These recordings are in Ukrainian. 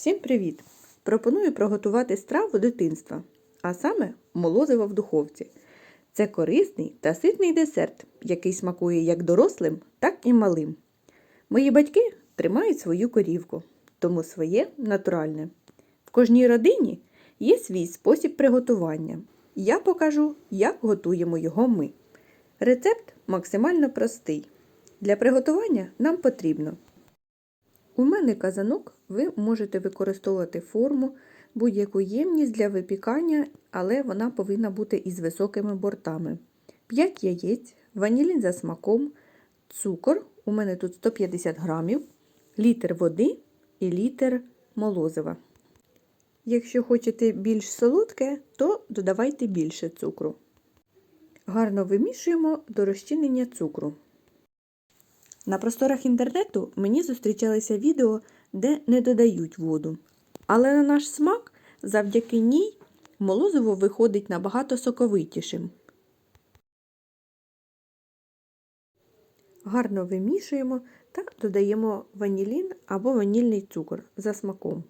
Всім привіт! Пропоную приготувати страву дитинства, а саме молозиво в духовці. Це корисний та ситний десерт, який смакує як дорослим, так і малим. Мої батьки тримають свою корівку, тому своє натуральне. В кожній родині є свій спосіб приготування. Я покажу, як готуємо його ми. Рецепт максимально простий. Для приготування нам потрібно у мене казанок, ви можете використовувати форму, будь-яку ємність для випікання, але вона повинна бути із високими бортами. 5 яєць, ванілін за смаком, цукор, у мене тут 150 грамів, літр води і літр молозива. Якщо хочете більш солодке, то додавайте більше цукру. Гарно вимішуємо до розчинення цукру. На просторах інтернету мені зустрічалися відео, де не додають воду. Але на наш смак, завдяки ній, молозиво виходить набагато соковитішим. Гарно вимішуємо та додаємо ванілін або ванільний цукор за смаком.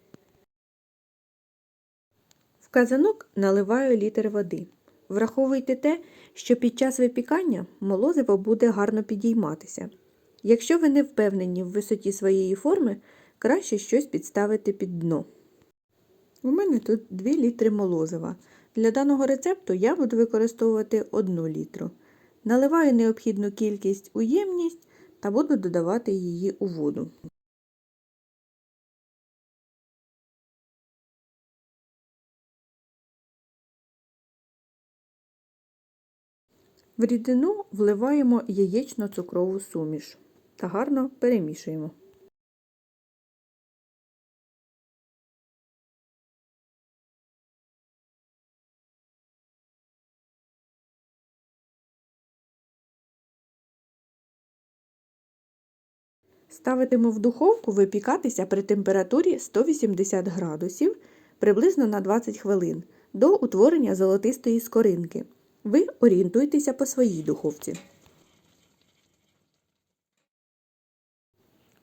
В казанок наливаю літр води. Враховуйте те, що під час випікання молозиво буде гарно підійматися. Якщо ви не впевнені в висоті своєї форми, краще щось підставити під дно. У мене тут 2 літри молозива. Для даного рецепту я буду використовувати 1 літру. Наливаю необхідну кількість у ємність та буду додавати її у воду. В рідину вливаємо яєчно-цукрову суміш та гарно перемішуємо. Ставитиму в духовку випікатися при температурі 180 градусів приблизно на 20 хвилин до утворення золотистої скоринки. Ви орієнтуйтеся по своїй духовці.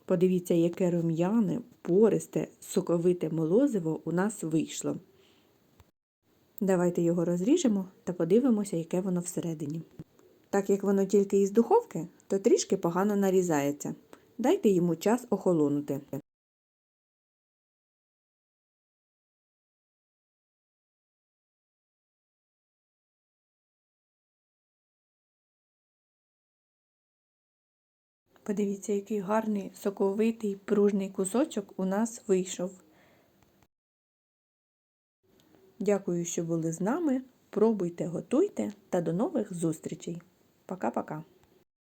Подивіться, яке рум'яне, пористе, соковите молозиво у нас вийшло. Давайте його розріжемо та подивимося, яке воно всередині. Так як воно тільки із духовки, то трішки погано нарізається. Дайте йому час охолонути. Подивіться, який гарний соковитий пружний кусочок у нас вийшов. Дякую, що були з нами. Пробуйте, готуйте та до нових зустрічей. Пока-пока.